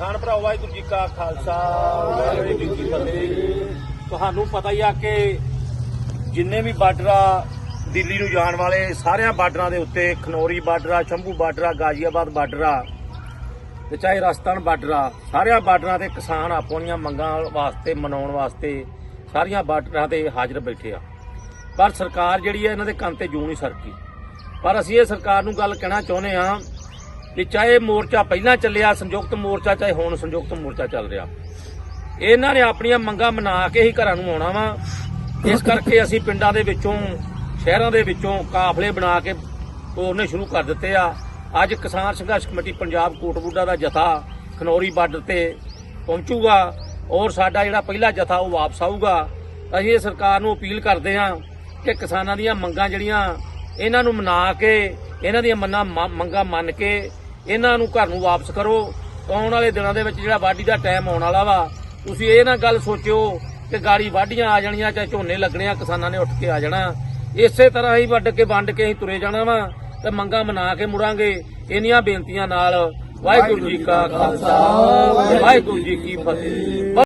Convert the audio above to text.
ਵਾਹਿਗੁਰੂ ਜੀ ਕਾ ਖਾਲਸਾ, ਵਾਹਿਗੁਰੂ ਜੀ ਕੀ ਫਤਿਹ। ਤੁਹਾਨੂੰ ਪਤਾ ਹੀ ਆ ਕਿ ਜਿੰਨੇ ਵੀ ਬਾਰਡਰ ਆ ਦਿੱਲੀ ਨੂੰ ਜਾਣ ਵਾਲੇ, ਸਾਰਿਆਂ ਬਾਰਡਰਾਂ ਦੇ ਉੱਤੇ ਖਨੌਰੀ ਬਾਰਡਰ ਆ ਸ਼ੰਭੂ ਬਾਰਡਰ ਆ ਗਾਜ਼ੀਆਬਾਦ ਬਾਰਡਰ ਆ ਤੇ ਚਾਹੇ ਰਾਜਸਥਾਨ ਬਾਰਡਰ ਆ ਸਾਰਿਆਂ ਬਾਰਡਰਾਂ ਤੇ ਕਿਸਾਨ ਆਪਣੀਆਂ ਮੰਗਾਂ ਵਾਸਤੇ, ਮਨਾਉਣ ਵਾਸਤੇ ਸਾਰੀਆਂ ਬਾਰਡਰਾਂ ਤੇ ਹਾਜ਼ਰ ਬੈਠੇ ਆ। ਪਰ ਸਰਕਾਰ ਜਿਹੜੀ ਹੈ, ਇਹਨਾਂ ਦੇ ਕੰਨ ਤੇ ਜੂ ਨਹੀਂ ਸਰਕੀ। ਪਰ ਅਸੀਂ ਇਹ ਸਰਕਾਰ ਨੂੰ ਗੱਲ ਕਹਿਣਾ ਚਾਹੁੰਦੇ ਆ ਕਿ ਚਾਹੇ ਮੋਰਚਾ ਪਹਿਲਾਂ ਚੱਲਿਆ, ਸੰਯੁਕਤ ਮੋਰਚਾ ਚਾਹੇ ਹੁਣ ਸੰਯੁਕਤ ਮੋਰਚਾ ਚੱਲ ਰਿਹਾ। ਇਹਨਾਂ ਨੇ ਆਪਣੀਆਂ ਮੰਗਾਂ ਮਨਾ ਕੇ ਹੀ ਘਰਾਂ ਨੂੰ ਆਉਣਾ ਵਾ। ਇਸ ਕਰਕੇ ਅਸੀਂ ਪਿੰਡਾਂ ਦੇ ਵਿੱਚੋਂ, ਸ਼ਹਿਰਾਂ ਦੇ ਵਿੱਚੋਂ ਕਾਫਲੇ ਬਣਾ ਕੇ ਤੋਰਨੇ ਸ਼ੁਰੂ ਕਰ ਦਿੱਤੇ ਆ। ਅੱਜ ਕਿਸਾਨ ਸੰਘਰਸ਼ ਕਮੇਟੀ ਪੰਜਾਬ ਕੋਟਬੂਡਾ ਦਾ ਜਥਾ ਖਨੌਰੀ ਬਾਰਡਰ ਤੇ ਪਹੁੰਚੂਗਾ ਔਰ ਸਾਡਾ ਜਿਹੜਾ ਪਹਿਲਾ ਜਥਾ ਉਹ ਵਾਪਸ ਆਊਗਾ। ਅਸੀਂ ਇਹ ਸਰਕਾਰ ਨੂੰ ਅਪੀਲ ਕਰਦੇ ਹਾਂ ਕਿ ਕਿਸਾਨਾਂ ਦੀਆਂ ਮੰਗਾਂ ਜਿਹੜੀਆਂ ਇਹਨਾਂ ਨੂੰ ਮਨਾ ਕੇ ਇਹਨਾਂ ਦੀਆਂ ਮੰਨਾਂ ਮ- ਮੰਨ ਕੇ ਇਹਨਾਂ ਨੂੰ ਘਰ ਨੂੰ ਵਾਪਸ ਕਰੋ। ਆਉਣ ਵਾਲੇ ਦਿਨਾਂ ਦੇ ਵਿੱਚ ਜਿਹੜਾ ਵਾਢੀ ਦਾ ਟਾਈਮ ਆਉਣ ਵਾਲਾ ਵਾ, ਤੁਸੀਂ ਇਹ ਨਾ ਗੱਲ ਸੋਚਿਓ ਕਿ ਗਾੜੀ ਵਾਢੀਆਂ ਆ ਜਾਣੀਆਂ, ਚਾਹੇ ਝੋਨੇ ਲੱਗਣੇ ਆ ਕਿਸਾਨਾਂ ਨੇ ਉੱਠ ਕੇ ਆ ਜਾਣਾ। ਇਸੇ ਤਰ੍ਹਾਂ ਹੀ ਵੱਢ ਕੇ ਵੰਡ ਕੇ ਅਸੀਂ ਤੁਰੇ ਜਾਣਾ ਵਾ, ਤੇ ਮੰਗਾਂ ਮਨਾ ਕੇ ਮੁੜਾਂਗੇ। ਇੰਨੀਆਂ ਬੇਨਤੀਆਂ ਨਾਲ ਵਾਹਿਗੁਰੂ ਜੀ ਕਾ ਖਾਲਸਾ, ਵਾਹਿਗੁਰੂ ਜੀ ਕੀ ਫਤਿਹ।